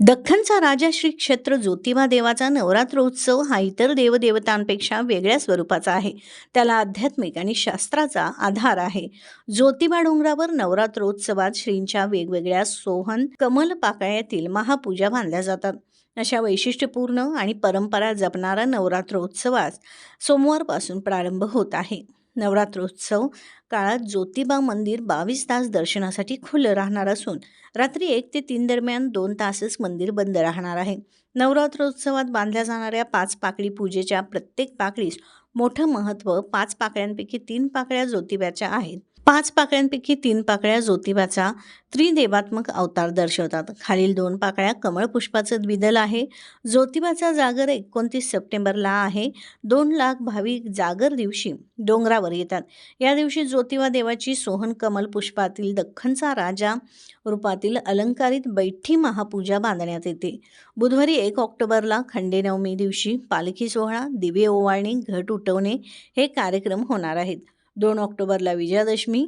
दख्खनचा राजा श्री क्षेत्र ज्योतिबा देवाचा नवरात्रोत्सव हा इतर देवदेवतांपेक्षा वेगळ्या स्वरूपाचा आहे. त्याला आध्यात्मिक आणि शास्त्राचा आधार आहे. ज्योतिबा डोंगरावर नवरात्रोत्सवात श्रींच्या वेगवेगळ्या सोहन कमल पाकळ्यातील महापूजा बांधल्या जातात. अशा वैशिष्ट्यपूर्ण आणि परंपरा जपणारा नवरात्रोत्सवास सोमवारपासून प्रारंभ होत आहे. नवरात्रोत्सव काळात ज्योतिबा मंदिर बावीस तास दर्शनासाठी खुलं राहणार असून रात्री एक ते तीन दरम्यान दोन तासच मंदिर बंद राहणार आहे. नवरात्रोत्सवात बांधल्या जाणाऱ्या पाच पाकळी पूजेच्या प्रत्येक पाकळीस मोठं महत्त्व पाच पाकळ्यांपैकी तीन पाकळ्या ज्योतिब्याच्या आहेत. पाच पाकळ्यांपैकी तीन पाकळ्या ज्योतिबाचा त्रिदेवात्मक अवतार दर्शवतात. खालील दोन पाकळ्या कमळ पुष्पाचं द्विदल आहे. ज्योतिबाचा जागर एकोणतीस सप्टेंबरला आहे. दोन लाख भाविक जागर दिवशी डोंगरावर येतात. या दिवशी ज्योतिबा देवाची सोहन कमल पुष्पातील दख्खनचा राजा रूपातील अलंकारित बैठी महापूजा बांधण्यात येते. बुधवारी एक ऑक्टोबरला खंडेनवमी दिवशी पालखी सोहळा दिवे ओवाळणे घट उठवणे हे कार्यक्रम होणार आहेत. दोन ऑक्टोबरला विजयादशमी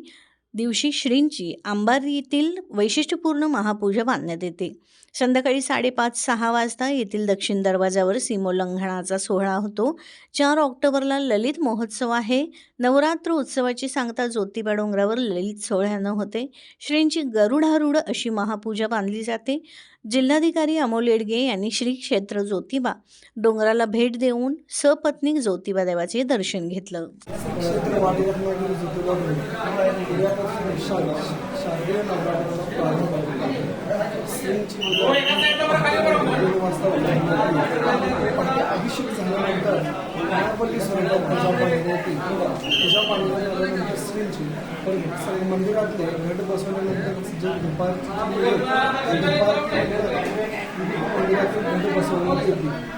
दिवशी श्रींची अंबारीतील वैशिष्ट्यपूर्ण महापूजा बांधण्यात येते. संध्याकाळी साडेपाच सहा वाजता येथील दक्षिण दरवाजावर सीमोल्लंघनाचा सोहळा होतो. चार ऑक्टोबरला ललित महोत्सव आहे. नवरात्र उत्सवाची सांगता ज्योतिबा डोंगरावर ललित सोहळ्यानं होते. श्रींची गरुडारूढ अशी महापूजा बांधली जाते. जिल्हाधिकारी अमोल येडगे यांनी श्री क्षेत्र ज्योतिबा डोंगराला भेट देऊन सपत्नीक ज्योतिबा देवाचे दर्शन घेतलं. शारदीय नवरात्राचा प्रारंभ वाजता अभिषेक झाल्यानंतर मायापल्ली स्वरूपात पूजा पाठवली होती पूजा पाठवली झाल्यानंतर पण मंदिरातले घट बसवल्यानंतर जे दुपारची दुपार घट बसवण्यात येते